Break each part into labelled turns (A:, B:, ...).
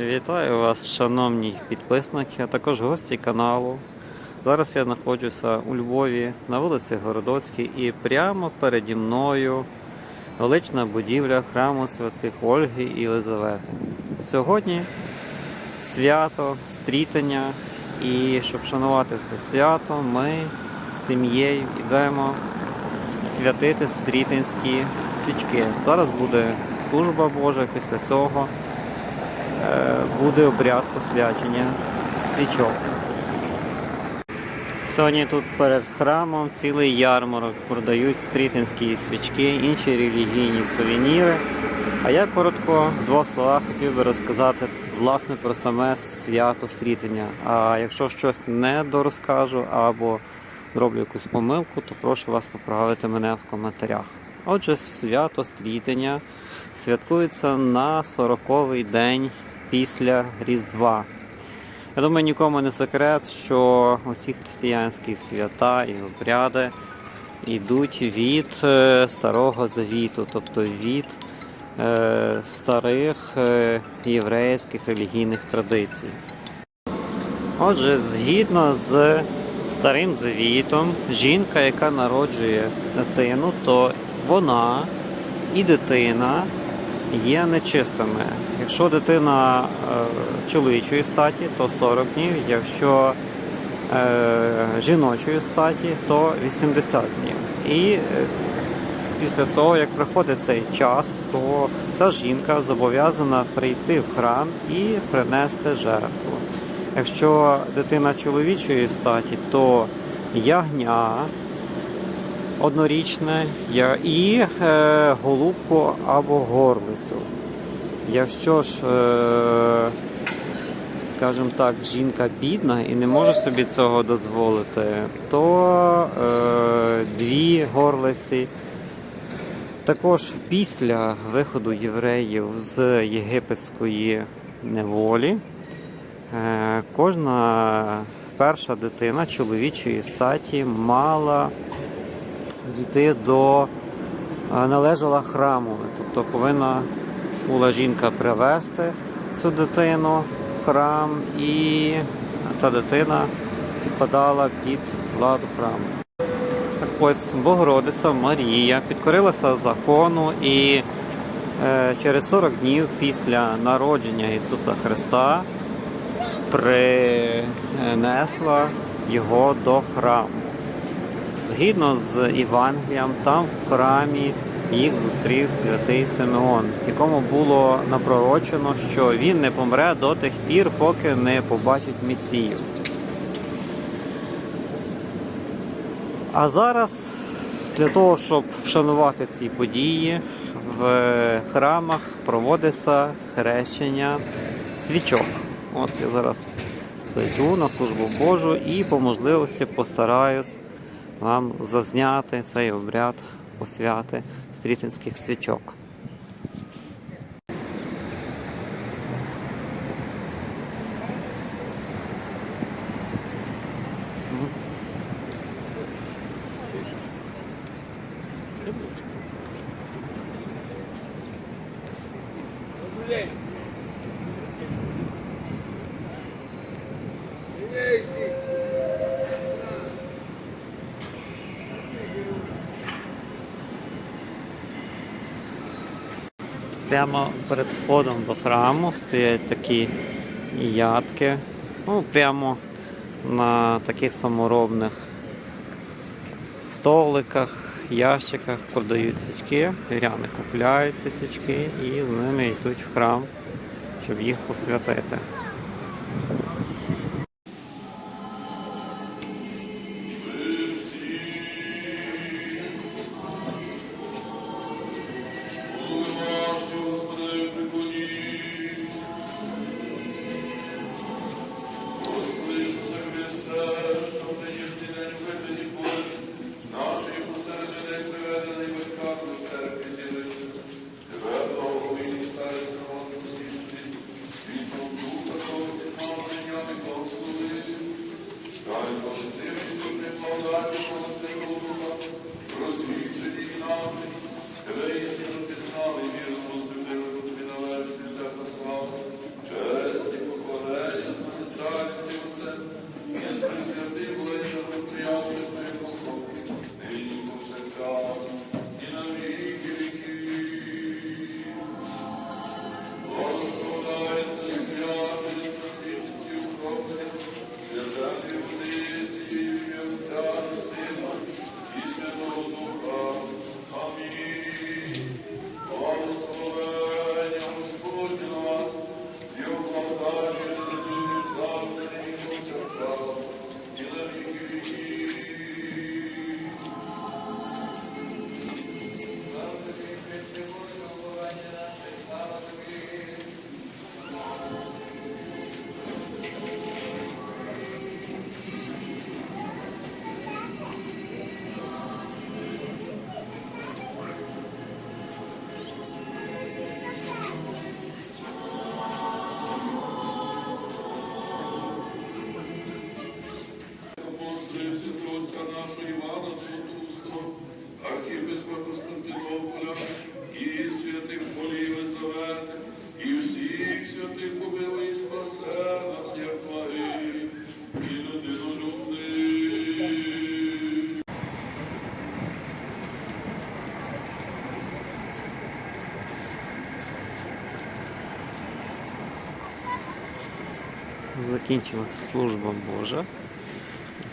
A: Вітаю вас, шановні підписники, а також гості каналу. Зараз я знаходжуся у Львові на вулиці Городоцькій і прямо переді мною велична будівля храму святих Ольги і Єлизавети. Сьогодні свято стрітення, і щоб шанувати це свято, ми з сім'єю йдемо святити стрітинські свічки. Зараз буде служба Божа, після цього е, буде обряд посвячення свічок. Сьогодні тут перед храмом цілий ярмарок продають стрітинські свічки, інші релігійні сувеніри. А я коротко в двох словах хотів би розказати власне про саме свято стрітення. А якщо щось не дорозкажу або зроблю якусь помилку, то прошу вас поправити мене в коментарях. Отже, свято стрітення святкується на 40-й день після Різдва. Я думаю, нікому не секрет, що усі християнські свята і обряди йдуть від е, Старого Завіту, тобто від е, старих е, єврейських релігійних традицій. Отже, згідно з Старим Завітом, жінка, яка народжує дитину, то вона і дитина є нечистими. Якщо дитина е, чоловічої статі, то 40 днів, якщо е, жіночої статі, то 80 днів. І е, після того, як приходить цей час, то ця жінка зобов'язана прийти в храм і принести жертву. Якщо дитина чоловічої статі, то ягня однорічне і голубку або горлицю. Якщо ж, е, скажімо так, жінка бідна і не може собі цього дозволити, то е, дві горлиці. Також після виходу євреїв з єгипетської неволі е, кожна перша дитина чоловічої статі мала дійти до належала храму. Тобто повинна була жінка привезти цю дитину в храм, і та дитина підпадала під владу храму. Так ось Богородиця Марія підкорилася закону і е, через 40 днів після народження Ісуса Христа принесла його до храму. Згідно з Євангелієм, там в храмі їх зустрів святий Симеон, якому було напророчено, що він не помре до тих пір, поки не побачить Месію. А зараз для того, щоб вшанувати ці події, в храмах проводиться хрещення свічок. От я зараз зайду на службу Божу і по можливості постараюсь вам зазняти цей обряд посвяти стрітинських свічок. Прямо перед входом до храму стоять такі ядки. Ну, прямо на таких саморобних столиках, ящиках продають свічки. Віряни купляють ці свічки і з ними йдуть в храм, щоб їх посвятити.
B: Константинополя, і святих полів Єлизавети, і всіх святих помилуй і спасе нас, як Марії, і людину люди.
A: Закінчилась служба Божа.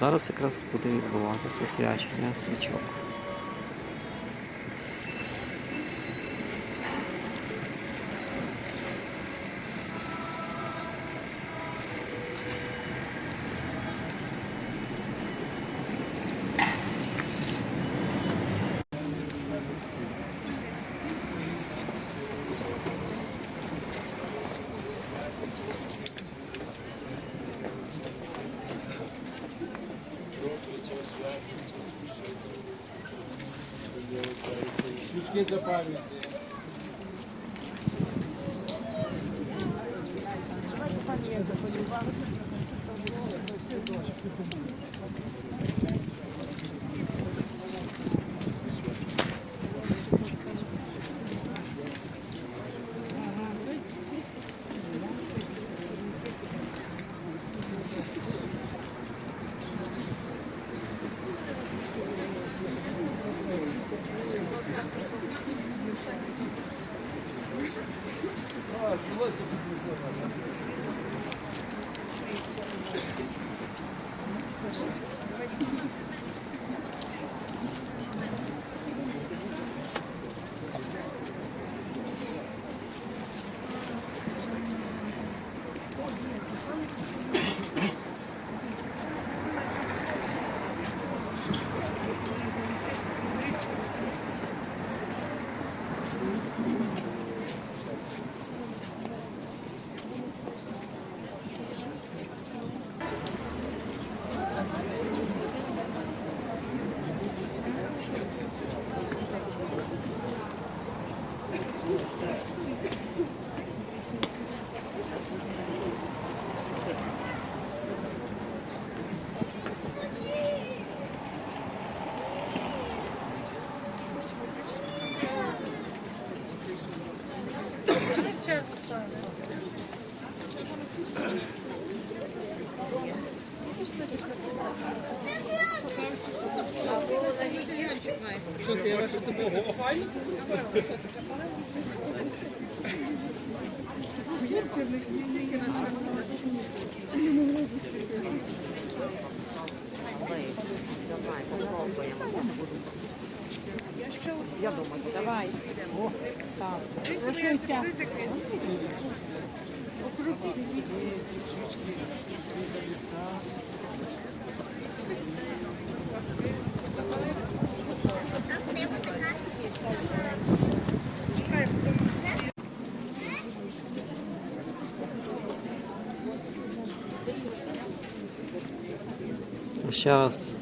A: Зараз якраз буде відбуватися свячення свічок.
C: Дякую за пам'ять.
D: Давайте пам'ять, Я думаю, давай. Так.
A: Ще раз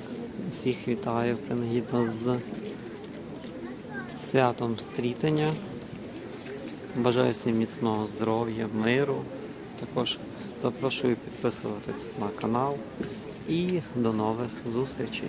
A: всіх вітаю принагідно з святом стрітення. Бажаю всім міцного здоров'я, миру. Також запрошую підписуватись на канал і до нових зустрічей.